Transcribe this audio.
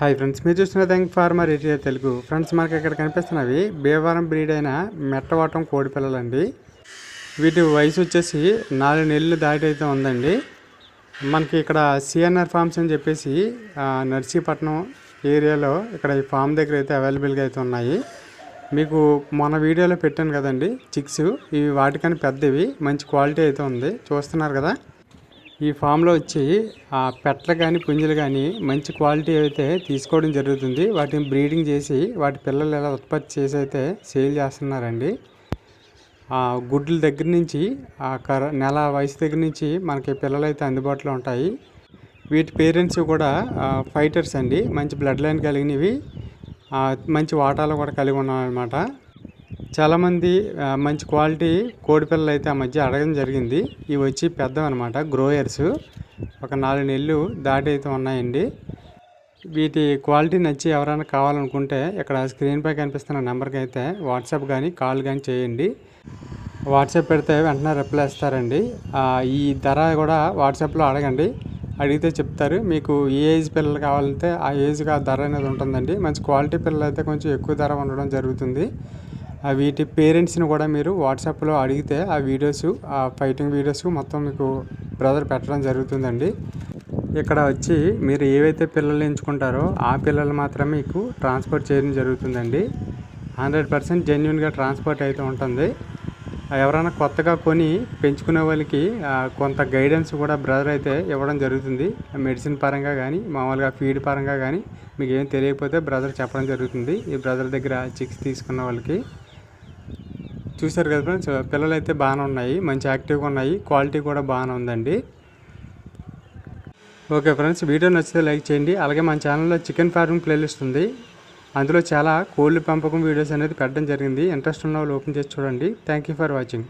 Hi friends మీరు చూస్తున్న thank farmer area Telugu friends మనకి ఇక్కడ కనిపిస్తున్నవి భీవరం బ్రీడ్ అయిన మెట్టవాటం కోడి పిల్లలండి. వీటి వయసు వచ్చేసి నాలుగు నెలలు దాటి అయితే ఉందండి. మనకి ఇక్కడ సిఎన్ఆర్ ఫార్మ్స్ అని చెప్పేసి నర్సీపట్నం ఏరియాలో ఇక్కడ ఈ ఫామ్ దగ్గర అయితే అవైలబుల్గా అయితే ఉన్నాయి. మీకు మొన్న వీడియోలో పెట్టాను కదండి చిక్స్ ఇవి వాటికని పెద్దవి మంచి క్వాలిటీ అయితే ఉంది. చూస్తున్నారు కదా? ఈ ఫామ్లో వచ్చి ఆ పెట్టలు కానీ పుంజులు కానీ మంచి క్వాలిటీ అయితే తీసుకోవడం జరుగుతుంది. వాటిని బ్రీడింగ్ చేసి వాటి పిల్లలు ఎలా ఉత్పత్తి చేసి అయితే సేల్ చేస్తున్నారండి. ఆ గుడ్ల దగ్గర నుంచి ఆ కర నెల వయసు దగ్గర నుంచి మనకి పిల్లలు అయితే అందుబాటులో ఉంటాయి. వీటి పేరెంట్స్ కూడా ఫైటర్స్ అండి. మంచి బ్లడ్ లైన్ కలిగినవి మంచి వాటాలు కూడా కలిగి ఉన్నాయన్నమాట చాలామంది మంచి క్వాలిటీ కోడిపిల్లలు అయితే ఆ మధ్య అడగడం జరిగింది. ఇవి వచ్చి పెద్దవన్నమాట గ్రోయర్స్. ఒక నాలుగు నెలలు దాటి అయితే ఉన్నాయండి. వీటి క్వాలిటీ నచ్చి ఎవరైనా కావాలనుకుంటే ఇక్కడ స్క్రీన్పై కనిపిస్తున్న నెంబర్కి అయితే వాట్సాప్ కానీ కాల్ కానీ చేయండి. వాట్సాప్ పెడితే వెంటనే రిప్లై ఇస్తారండి. ఈ ధర కూడా వాట్సాప్లో అడగండి. అడిగితే చెప్తారు. మీకు ఏ ఏజ్ పిల్లలు కావాలంటే ఆ ఏజ్కి ఆ ధర అనేది ఉంటుందండి. మంచి క్వాలిటీ పిల్లలు అయితే కొంచెం ఎక్కువ ధర ఉండడం జరుగుతుంది. వీటి పేరెంట్స్ని కూడా మీరు వాట్సాప్లో అడిగితే ఆ వీడియోస్ ఆ ఫైటింగ్ వీడియోస్ మొత్తం మీకు బ్రదర్ పెట్టడం జరుగుతుందండి. ఇక్కడ వచ్చి మీరు ఏవైతే పిల్లలు ఎంచుకుంటారో ఆ పిల్లలు మాత్రమే మీకు ట్రాన్స్పోర్ట్ చేయడం జరుగుతుందండి. హండ్రెడ్ పర్సెంట్ జెన్యున్గా ట్రాన్స్పోర్ట్ అయితే ఉంటుంది. ఎవరైనా కొత్తగా కొని పెంచుకునే వాళ్ళకి కొంత గైడెన్స్ కూడా బ్రదర్ అయితే ఇవ్వడం జరుగుతుంది. మెడిసిన్ పరంగా కానీ మామూలుగా ఫీడ్ పరంగా కానీ మీకు ఏం తెలియకపోతే బ్రదర్ చెప్పడం జరుగుతుంది. ఈ బ్రదర్ దగ్గర చిక్స్ తీసుకున్న వాళ్ళకి. చూసారు కదా ఫ్రెండ్స్ పిల్లలు అయితే బాగానే ఉన్నాయి మంచి యాక్టివ్గా ఉన్నాయి క్వాలిటీ కూడా బాగానే ఉందండి. ఓకే ఫ్రెండ్స్ వీడియో నచ్చితే లైక్ చేయండి అలాగే మన ఛానల్లో చికెన్ ఫార్మింగ్ ప్లేలిస్ట్ ఉంది. అందులో చాలా కోళ్ళు పెంపకం వీడియోస్ అనేది పెట్టడం జరిగింది. ఇంట్రెస్ట్ ఉన్న వాళ్ళు ఓపెన్ చేసి చూడండి. Thank you for watching.